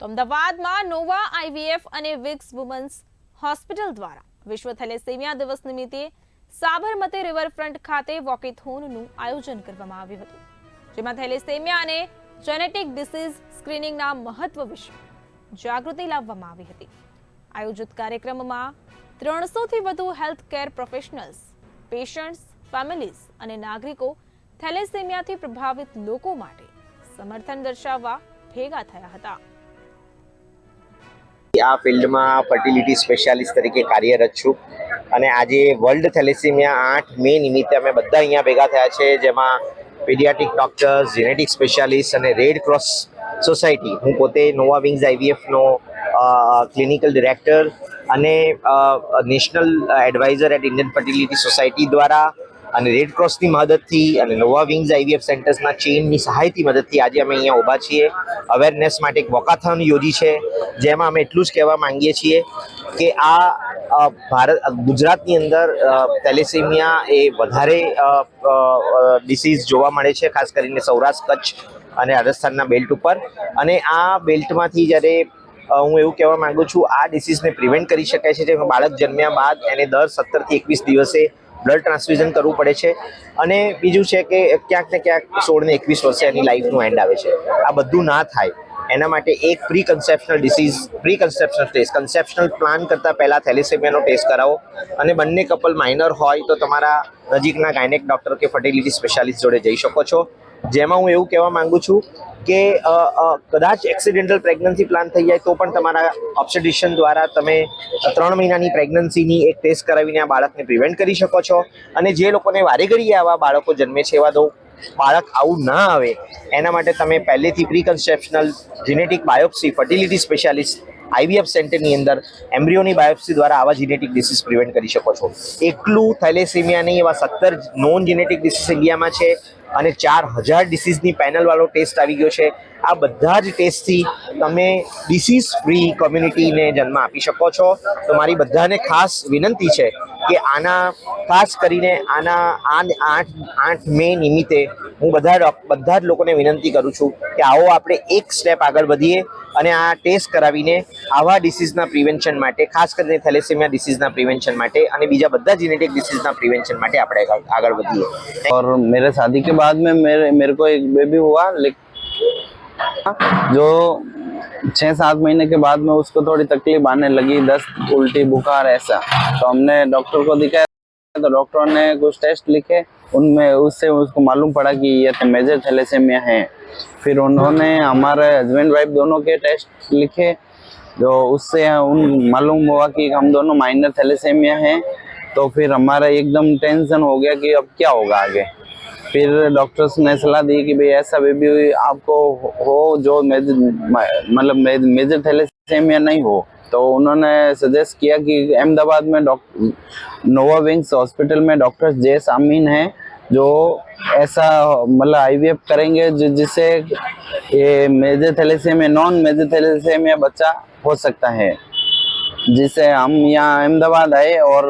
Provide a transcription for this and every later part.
તો અમદાવાદમાં Nova, IVF અને વિક્સ વુમન્સ હોસ્પિટલ દ્વારા વિશ્વ થેલેસેમિયા દિવસ નિમિત્તે સાબરમતી રિવરફ્રન્ટ ખાતે વોકેથોનનું આયોજન કરવામાં આવ્યું હતું, જેમાં થેલેસેમિયા અને જેનેટિક ડિસીઝ સ્ક્રીનિંગના મહત્વ વિશે જાગૃતિ લાવવામાં આવી હતી. આયોજિત કાર્યક્રમમાં ત્રણસોથી વધુ health care professionals patients families અને નાગરિકો થેલેસેમિયાથી પ્રભાવિત લોકો માટે સમર્થન દર્શાવવા ભેગા થયા હતા. આ ફિલ્ડમાં ફર્ટિલિટી સ્પેશિયાલિસ્ટ તરીકે કાર્યરત છું. અને આજે વર્લ્ડ થેલેસીમિયા આઠ મે નિમિત્તે અમે બધા અહીંયા ભેગા થયા છે, જેમાં પીડિયાટિક ડોક્ટર્સ જેનેટિક સ્પેશિયાલિસ્ટ અને રેડ ક્રોસ સોસાયટી હું પોતે નોવા વિંગ્સ આઈવીએફનો ક્લિનિકલ ડિરેક્ટર અને national adviser at Indian fertility society દ્વારા અને રેડ ક્રોસની મદદથી અને નોવા વિંગ્સ આઈવીએફ સેન્ટર્સના ચેઇનની સહાયથી મદદથી આજે અમે અહીંયા ઊભા છીએ. અવેરનેસ માટે એક વોકાથોન યોજી છે, જેમાં અમે એટલું જ કહેવા માંગીએ છીએ કે આ ભારત ગુજરાતની અંદર થેલેસીમિયા એ વધારે ડિસીઝ જોવા મળે છે, ખાસ કરીને સૌરાષ્ટ્ર, કચ્છ અને રાજસ્થાનના બેલ્ટ ઉપર. અને આ બેલ્ટમાંથી જ્યારે હું એવું કહેવા માંગુ છું, આ ડિસીઝને પ્રિવેન્ટ કરી શકાય છે. જેમાં બાળક જન્મ્યા બાદ એને દર સત્તરથી એકવીસ દિવસે બ્લડ ટ્રાન્સફ્યુઝન કરવું પડે છે. અને બીજું છે કે ક્યાંક ને ક્યાંક સોળ ને એકવીસ વર્ષે એની લાઈફનું એન્ડ આવે છે. આ બધું ના થાય. એના માટે એક pre conceptional disease pre conceptional test conceptional plan કરતાં પહેલાં થેલેસેમિયાનો ટેસ્ટ કરાવો. અને બંને કપલ માઇનર હોય તો તમારા નજીકના ગાયનેક ડૉક્ટર કે ફર્ટિલિટી સ્પેશિયાલિસ્ટ જોડે જઈ શકો છો. જેમાં હું એવું કહેવા માંગુ છું કે કદાચ એક્સિડેન્ટલ પ્રેગ્નન્સી પ્લાન થઈ જાય તો પણ તમારા ઓબ્સેડિશન દ્વારા તમે ત્રણ મહિનાની પ્રેગ્નન્સીની એક ટેસ્ટ કરાવીને આ બાળકને પ્રિવેન્ટ કરી શકો છો. અને જે લોકોને વારે ઘડીએ આવા બાળકો જન્મે છે એવા તો બાળક આવું ના આવે. એના માટે તમે પહેલેથી preconceptional genetic biopsy fertility specialist IVF સેન્ટરની અંદર એમ્બ્રિયોની બાયોપ્સી દ્વારા આવા જેનેટિક ડિસીઝ પ્રિવેન્ટ કરી શકો છો. એકલું થેલેસીમિયા નહીં, એવા સત્તર નોન જીનેટિક ડિસીઝ ઇન્ડિયામાં છે. અને ચાર હજાર ડિસીઝની પેનલવાળો ટેસ્ટ આવી ગયો છે. આ બધા જ ટેસ્ટથી તમે ડિસીઝ ફ્રી કોમ્યુનિટીને જન્મ આપી શકો છો. તો મારી બધાને ખાસ વિનંતી છે કે આના, ખાસ કરીને આના આઠ આઠ મે નિમિત્તે હું બધા બધા જ લોકોને વિનંતી કરું છું કે આવો આપણે એક સ્ટેપ આગળ વધીએ અને આ ટેસ્ટ કરાવીને આવા ડિસીઝના પ્રિવેન્શન માટે, ખાસ કરીને થેલેસેમિયા ડિસીઝના પ્રિવેન્શન માટે અને બીજા બધા જીનેટિક ડિસીઝના પ્રિવેન્શન માટે આપણે આગળ વધીએ. ઓર મેરે શાદી કે बाद में मेरे मेरे को एक बेबी हुआ जो छः सात महीने के बाद में उसको थोड़ी तकलीफ़ आने लगी, दस्त, उल्टी, बुखार ऐसा। तो हमने डॉक्टर को दिखाया तो डॉक्टर ने कुछ टेस्ट लिखे, उनमें उससे उसको मालूम पड़ा कि ये तो मेजर थैलेसेमिया है। फिर उन्होंने हमारे हस्बैंड वाइफ दोनों के टेस्ट लिखे, जो उससे उन, मालूम हुआ कि हम दोनों माइनर थैलेसेमिया हैं। तो फिर हमारा एकदम टेंशन हो गया कि अब क्या होगा आगे। फिर डॉक्टर्स ने सलाह दी कि भाई ऐसा बेबी आपको हो जो मतलब मेजर थैलेसेमिया नहीं हो तो उन्होंने सजेस्ट किया कि अहमदाबाद में डॉक्टर नोवा विंग्स हॉस्पिटल में डॉक्टर जे सामीन हैं, जो ऐसा मतलब आईवीएफ करेंगे जिससे ये major thalassemia non major thalassemia बच्चा हो सकता है, जिससे हम यहाँ अहमदाबाद आए और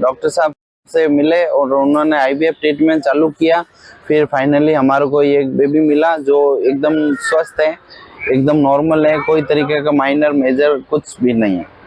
डॉक्टर साहब से मिले और उन्होंने आईवीएफ ट्रीटमेंट चालू किया। फिर फाइनली हमारे को ये बेबी मिला जो एकदम स्वस्थ है, एकदम नॉर्मल है, कोई तरीके का माइनर मेजर कुछ भी नहीं है।